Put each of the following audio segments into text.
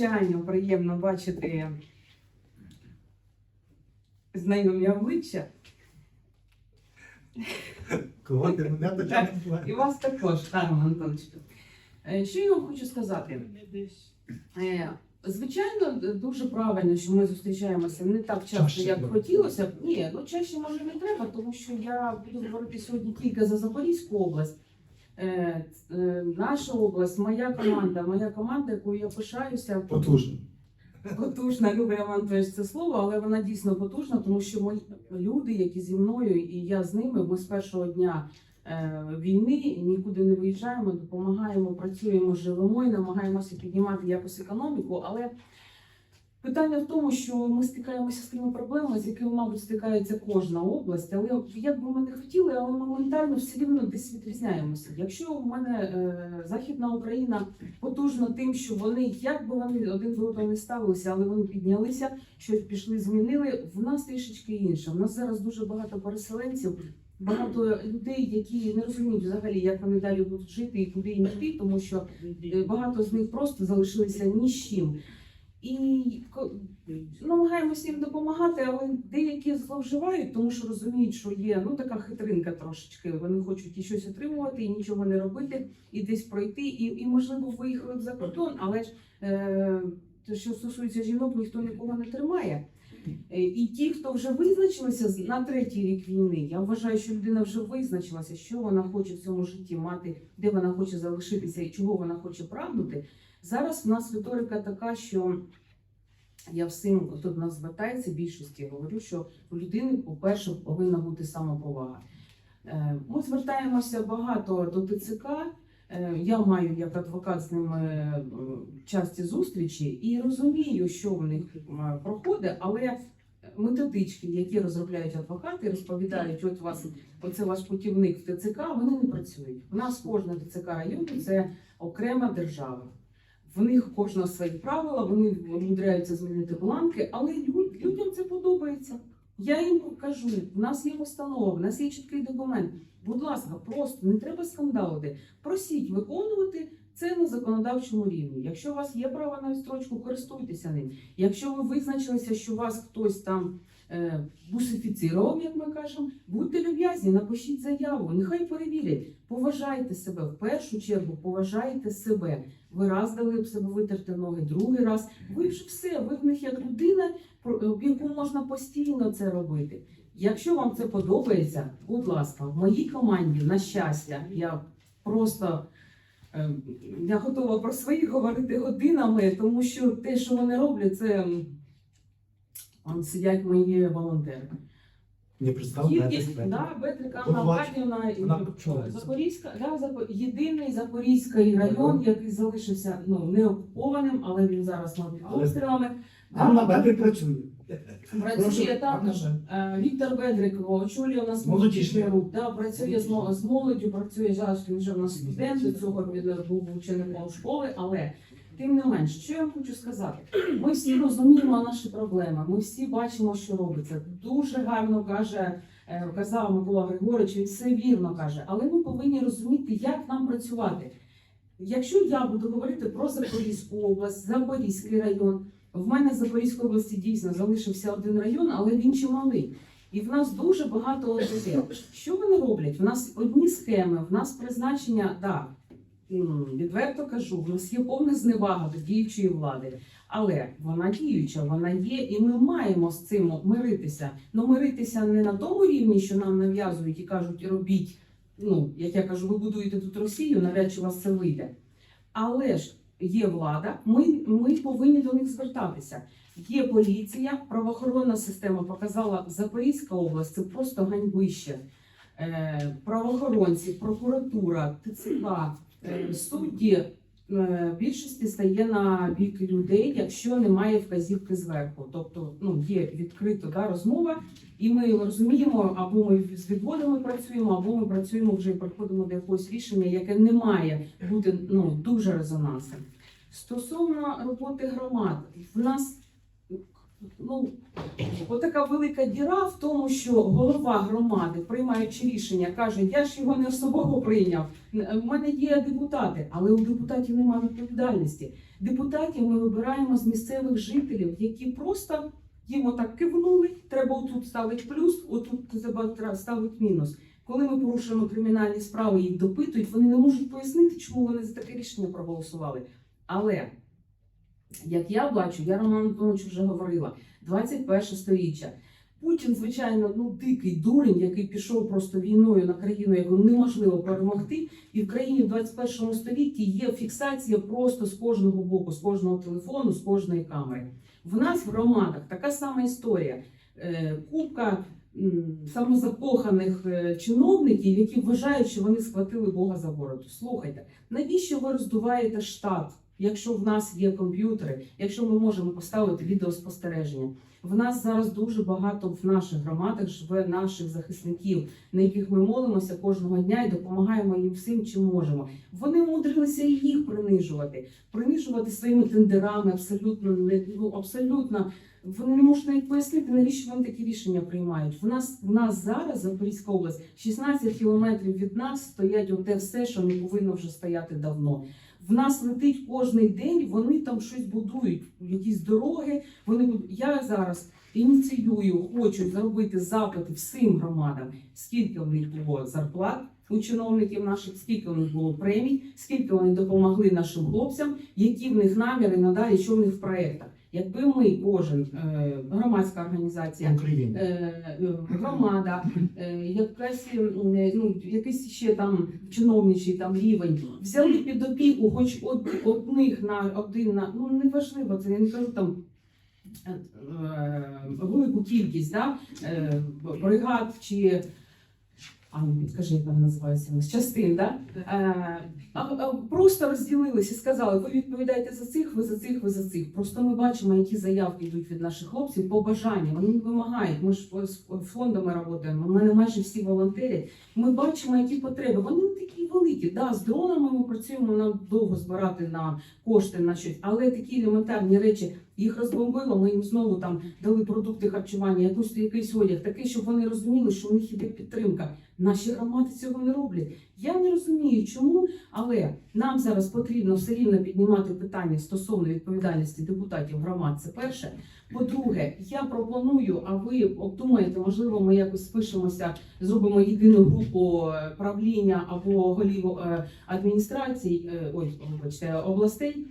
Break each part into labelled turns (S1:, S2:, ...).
S1: надзвичайно приємно бачити знайомі обличчя.
S2: Кого ти мене Тетяна
S1: І вас також, Тарма Антоновичу. Е, Що я вам хочу сказати? Е, Звичайно, дуже правильно, що ми зустрічаємося не так часто,
S2: Чаще,
S1: як хотілося б. Ні, ну чаще може не треба, тому що я буду говорити сьогодні тільки за Запорізьку область. Е, е, Наша область, моя команда, моя команда, якою я пишаюся,
S2: Потужно.
S1: потужна, Люба Іванович, це слово, але вона дійсно потужна, тому що мої люди, які зі мною, і я з ними, ми з першого дня е, війни нікуди не виїжджаємо, допомагаємо, працюємо, живемо і намагаємося піднімати якось економіку. Але питання в тому, що ми стикаємося з тими проблемами, з якими, мабуть, стикається кожна область. Але як би ми не хотіли, але ми ментально все рівно десь відрізняємося. Якщо у мене е, Західна Україна потужна тим, що вони, як би вони один до одного не ставилися, але вони піднялися, щось пішли, змінили. В нас трішечки інше. У нас зараз дуже багато переселенців, багато людей, які не розуміють взагалі, як вони далі будуть жити і куди їм йти, тому що е, багато з них просто залишилися ні з чим. І намагаємося їм допомагати, але деякі зловживають, тому що розуміють, що є ну така хитринка трошечки. Вони хочуть і щось отримувати, і нічого не робити, і десь пройти, і, і можливо виїхали за кордон, але ж е, те, що стосується жінок, ніхто нікого не тримає. Е, І ті, хто вже визначилися на третій рік війни, я вважаю, що людина вже визначилася, що вона хоче в цьому житті мати, де вона хоче залишитися і чого вона хоче прагнути. Зараз в нас риторика така, що я всім, хто до нас звертається, більшості говорю, що у людини, по-перше, повинна бути самоповага. Е, Ми звертаємося багато до ТЦК. Е, Я маю як адвокат з ними е, часті зустрічі і розумію, що в них проходить, але методички, які розробляють адвокати, розповідають, от вас оце ваш путівник в ТЦК, вони не працюють. У нас кожна ТЦК району це окрема держава. В них кожна свої правила, вони вмудряються змінити бланки, але людям це подобається. Я їм кажу, в нас є постанова, в нас є чіткий документ. Будь ласка, просто не треба скандалити. Просіть виконувати це на законодавчому рівні. Якщо у вас є право на відстрочку, користуйтеся ним. Якщо ви визначилися, що вас хтось там е, бусифіцірував, як ми кажемо, будьте люб'язні, напишіть заяву, нехай перевірять. Поважайте себе в першу чергу, поважайте себе. Ви раз дали б себе витерти ноги, другий раз. Ви вже все, ви в них як людина, в яку можна постійно це робити. Якщо вам це подобається, будь ласка, в моїй команді, на щастя, я просто е, я готова про своїх говорити годинами, тому що те, що вони роблять, це сидять мої волонтери.
S2: Не
S1: Кількість, да, Бетрика Аркадівна, і
S2: вона чула.
S1: Запорізька, да, Запо- єдиний Запорізький район, який залишився ну, не окупованим, але він зараз ну, під
S2: Але-
S1: обстрілами.
S2: Там на бебі працює.
S1: Працює так. Е, Віктор Бедрик очолює у нас
S2: Молодіжний.
S1: рух, да, працює з, мо- з молоддю, працює зараз, він вже у нас студент, до цього він був учеником школи, але тим не менш, що я хочу сказати? Ми всі розуміємо наші проблеми, ми всі бачимо, що робиться. Дуже гарно каже, е, казав Микола Григорович, він все вірно каже, але ми повинні розуміти, як нам працювати. Якщо я буду говорити про Запорізьку область, Запорізький район, в мене в Запорізькій області дійсно залишився один район, але він чималий. І в нас дуже багато ОТГ. Що вони роблять? В нас одні схеми, в нас призначення, да, м, відверто кажу, в нас є повна зневага до діючої влади. Але вона діюча, вона є, і ми маємо з цим миритися. Ну миритися не на тому рівні, що нам нав'язують і кажуть, робіть. Ну, як я кажу, ви будуєте тут Росію, навряд чи у вас це вийде. Але ж є влада, ми, ми повинні до них звертатися. Є поліція, правоохоронна система показала Запорізька область, це просто ганьбище. Е, правоохоронці, прокуратура, ТЦК, судді е, більшості стає на бік людей, якщо немає вказівки зверху. Тобто ну, є відкрита да, розмова, і ми розуміємо, або ми з відводами працюємо, або ми працюємо вже і приходимо до якогось рішення, яке не має бути ну, дуже резонансним. Стосовно роботи громад, в нас ну, отака велика діра в тому, що голова громади, приймаючи рішення, каже, я ж його не особово прийняв. У мене є депутати, але у депутатів немає відповідальності. Депутатів ми вибираємо з місцевих жителів, які просто їм отак кивнули, треба отут ставити плюс, отут треба ставити мінус. Коли ми порушуємо кримінальні справи, їх допитують, вони не можуть пояснити, чому вони за таке рішення проголосували. Але як я бачу, я Роман Антонович вже говорила, 21 сторіччя. Путін, звичайно, ну дикий дурень, який пішов просто війною на країну, яку неможливо перемогти. І в країні в 21 столітті є фіксація просто з кожного боку, з кожного телефону, з кожної камери. В нас в громадах така сама історія. Е, Купка самозакоханих е, чиновників, які вважають, що вони схватили Бога за бороду. Слухайте, навіщо ви роздуваєте штат, якщо в нас є комп'ютери, якщо ми можемо поставити відеоспостереження? В нас зараз дуже багато в наших громадах живе наших захисників, на яких ми молимося кожного дня і допомагаємо їм всім, чим можемо. Вони умудрилися і їх принижувати, принижувати своїми тендерами, абсолютно ну абсолютно. Вони не можуть навіть пояснити, навіщо вони такі рішення приймають. В нас в нас зараз Запорізька область, 16 кілометрів від нас стоять оте все, що не повинно вже стояти давно. В нас летить кожний день, вони там щось будують, якісь дороги. Вони будуть. я зараз ініціюю, хочу зробити запит всім громадам, скільки в них було зарплат у чиновників наших, скільки в них було премій, скільки вони допомогли нашим хлопцям, які в них наміри надалі, що в них в проєктах. Якби ми, кожен е, громадська організація, е, е, громада, якась ну якийсь ще там чиновничий там рівень, взяли під опіку, хоч од, одних на один на ну неважливо, це я не кажу там. Велику кількість да, бригад чи а ну підкажи, як вона називається нас, частин, да? Е, а, а просто розділилися і сказали, ви відповідаєте за цих, ви за цих, ви за цих. Просто ми бачимо, які заявки йдуть від наших хлопців по бажанню. Вони вимагають. Ми ж з фондами працюємо. У мене майже всі волонтери. Ми бачимо, які потреби. Вони не такі великі. Да, з дронами ми працюємо нам довго збирати на кошти на щось, але такі елементарні речі. Їх розбомбило, ми їм знову там дали продукти харчування, якусь якийсь одяг, такий, щоб вони розуміли, що в них іде підтримка. Наші громади цього не роблять. Я не розумію, чому, але нам зараз потрібно все рівно піднімати питання стосовно відповідальності депутатів громад. Це перше. По-друге, я пропоную, а ви обдумаєте, можливо, ми якось спишемося, зробимо єдину групу е, правління або голів е, адміністрацій, е, ой, областей.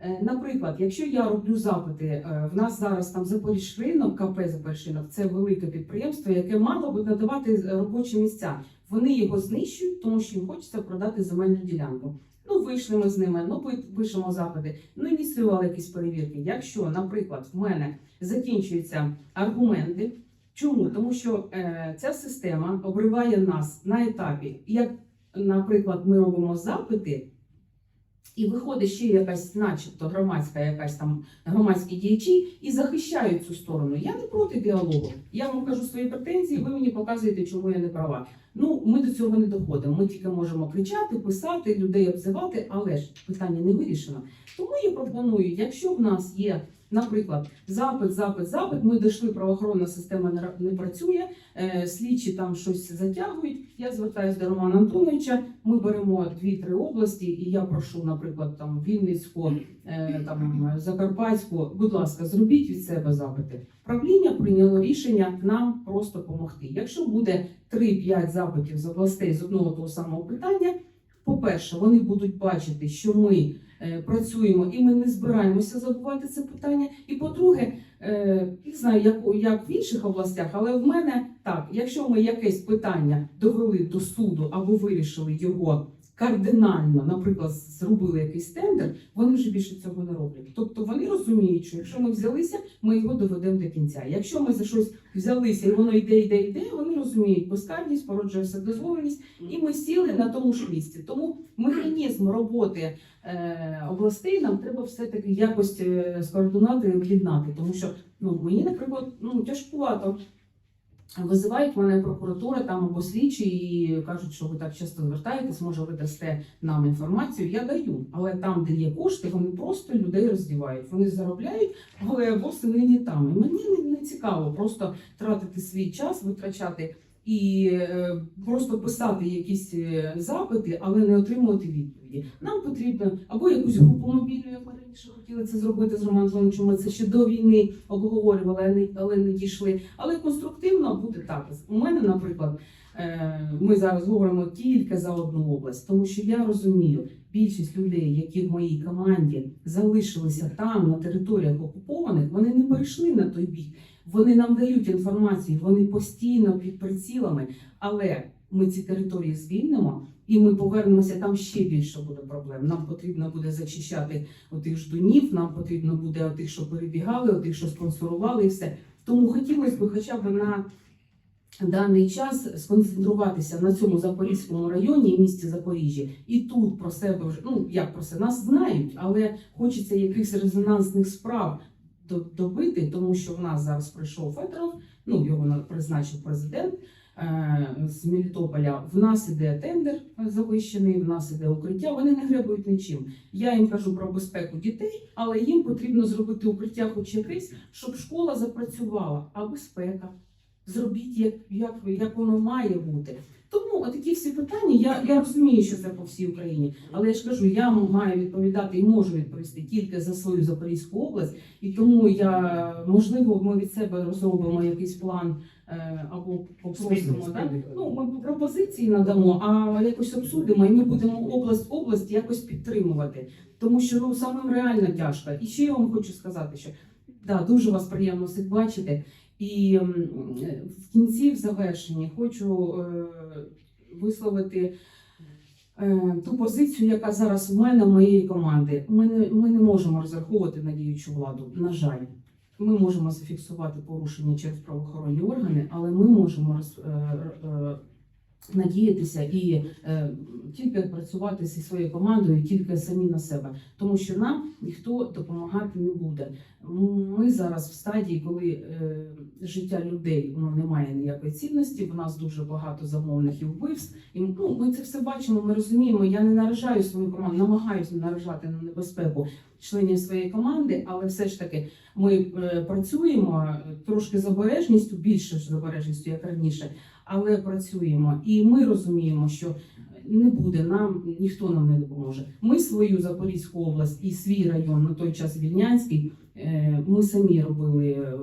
S1: Е, Наприклад, якщо я роблю запити, е, в нас зараз там Запоріжринок, КП Запоріжринок, це велике підприємство, яке мало би надавати робочі місця. Вони його знищують, тому що їм хочеться продати земельну ділянку. Ну, вийшли ми з ними, ну пи- пишемо запити, ну ініціювали якісь перевірки. Якщо, наприклад, в мене закінчуються аргументи, чому? Тому що е, ця система обриває нас на етапі, як, наприклад, ми робимо запити. І виходить ще якась, начебто, громадська якась там громадські діячі і захищають цю сторону. Я не проти діалогу. Я вам кажу свої претензії, ви мені показуєте, чому я не права. Ну, ми до цього не доходимо. Ми тільки можемо кричати, писати, людей обзивати, але ж питання не вирішено. Тому я пропоную, якщо в нас є, наприклад, запит, запит, запит, ми дійшли, правоохоронна система не, працює, е, слідчі там щось затягують. Я звертаюся до Романа Антоновича. Ми беремо дві-три області, і я прошу, наприклад, там Вінницьку, е, там Закарпатську. Будь ласка, зробіть від себе запити. Правління прийняло рішення нам просто допомогти. Якщо буде 3-5 запитів з областей з одного того самого питання. По-перше, вони будуть бачити, що ми е, працюємо і ми не збираємося забувати це питання. І по-друге, е, не знаю, як, як в інших областях, але в мене так, якщо ми якесь питання довели до суду або вирішили його кардинально, наприклад, зробили якийсь тендер, вони вже більше цього не роблять. Тобто вони розуміють, що якщо ми взялися, ми його доведемо до кінця. Якщо ми за щось взялися і воно йде, йде, йде, вони розуміють, безкарність породжує вседозволеність, і ми сіли на тому ж місці. Тому механізм роботи е, областей нам треба все-таки якось е, скоординати і об'єднати, тому що ну мені, наприклад, ну тяжкувато. Визивають мене прокуратура там або слідчі і кажуть, що ви так часто звертаєтесь, може ви дасте нам інформацію. Я даю, але там, де є кошти, вони просто людей роздівають. Вони заробляють, але боси нині там. І мені не, цікаво просто тратити свій час, витрачати і е, просто писати якісь е, запити, але не отримувати відповіді. Нам потрібно або якусь групу мобільну, як ми раніше хотіли це зробити з Романом Зоновичем. Ми це ще до війни обговорювали, але не дійшли. Але конструктивно так. У мене, наприклад, е, ми зараз говоримо тільки за одну область, тому що я розумію, більшість людей, які в моїй команді залишилися там, на територіях окупованих, вони не перейшли на той бік. Вони нам дають інформацію, вони постійно під прицілами, але ми ці території звільнимо і ми повернемося там ще більше буде проблем. Нам потрібно буде зачищати отих ждунів, нам потрібно буде отих, що перебігали, отих, що спонсорували, і все. Тому хотілося б хоча б на даний час сконцентруватися на цьому Запорізькому районі місті Запоріжжя. І тут про себе вже ну як про себе нас знають, але хочеться якихось резонансних справ добити, тому що в нас зараз прийшов Федоров, ну його призначив президент. е, З Мелітополя в нас іде тендер завищений, в нас іде укриття. Вони не гребують нічим. Я їм кажу про безпеку дітей, але їм потрібно зробити укриття, хоч якесь, щоб школа запрацювала. А безпека зробіть як, як, як воно має бути. Тому такі всі питання. Я, я розумію, що це по всій Україні, але я ж кажу, я маю відповідати і можу відповісти тільки за свою Запорізьку область, і тому я можливо ми від себе розробимо якийсь план е, або попросимо. Да? Ну ми пропозиції надамо, а якось обсудимо, і ми будемо область область якось підтримувати. Тому що ну самим реально тяжко. І ще я вам хочу сказати, що да, дуже вас приємно всіх бачити. І в кінці, в завершенні, хочу е, висловити е, ту позицію, яка зараз в мене, в моєї команди. Ми не, ми не можемо розраховувати на діючу владу. На жаль, ми можемо зафіксувати порушення через правоохоронні органи, але ми можемо роз, е, е, надіятися і е, тільки працювати зі своєю командою, тільки самі на себе, тому що нам ніхто допомагати не буде. Ми зараз в стадії, коли е, життя людей воно не має ніякої цінності. В нас дуже багато замовних і вбивств. І ну, ми це все бачимо. Ми розуміємо. Я не наражаю свою команду, намагаюся наражати на небезпеку членів своєї команди, але все ж таки ми е, працюємо е, трошки з обережністю, більше з обережністю, як раніше, але працюємо. І ми розуміємо, що не буде нам, ніхто нам не допоможе. Ми свою Запорізьку область і свій район на той час Вільнянський. е, Ми самі робили е,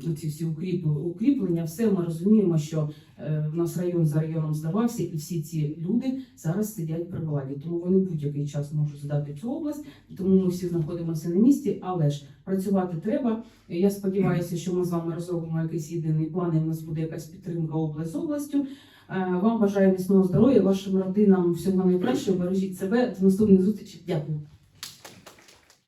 S1: ці всі укріп, укріплення. Все ми розуміємо, що е, в нас район за районом здавався, і всі ці люди зараз сидять при владі. Тому вони будь-який час можуть здати цю область. Тому ми всі знаходимося на місці, але ж працювати треба. Я сподіваюся, що ми з вами розробимо якийсь єдиний план, і в нас буде якась підтримка область з областю. Е, Вам бажаю міцного здоров'я, вашим родинам всього найкращого. Бережіть себе. До наступних зустрічей. Дякую.